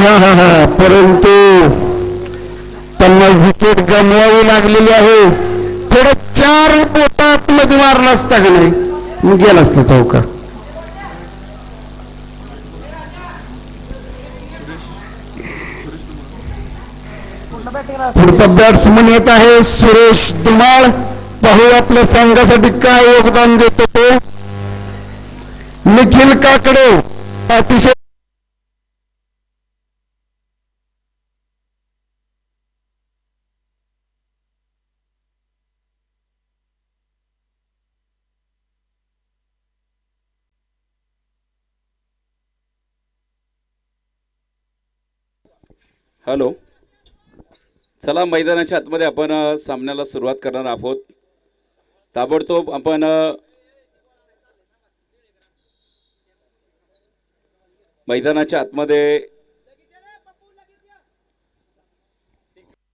हा हा हा परंतु त्यांना विकेट गमवावी लागलेली आहे. थोडं चार बोट आतमध्ये मारला असता का नाही? मग गेला असता चौका. पुढचा बॅट्समन येत आहे सुरेश दुमाळ पाहू आपल्या संघासाठी काय योगदान देतो तो. निखिल काकडे अतिशय हॅलो. चला मैदानाच्या आतमध्ये आपण सामन्याला सुरुवात करणार आहोत. ताबडतोब आपण मैदानाच्या आतमध्ये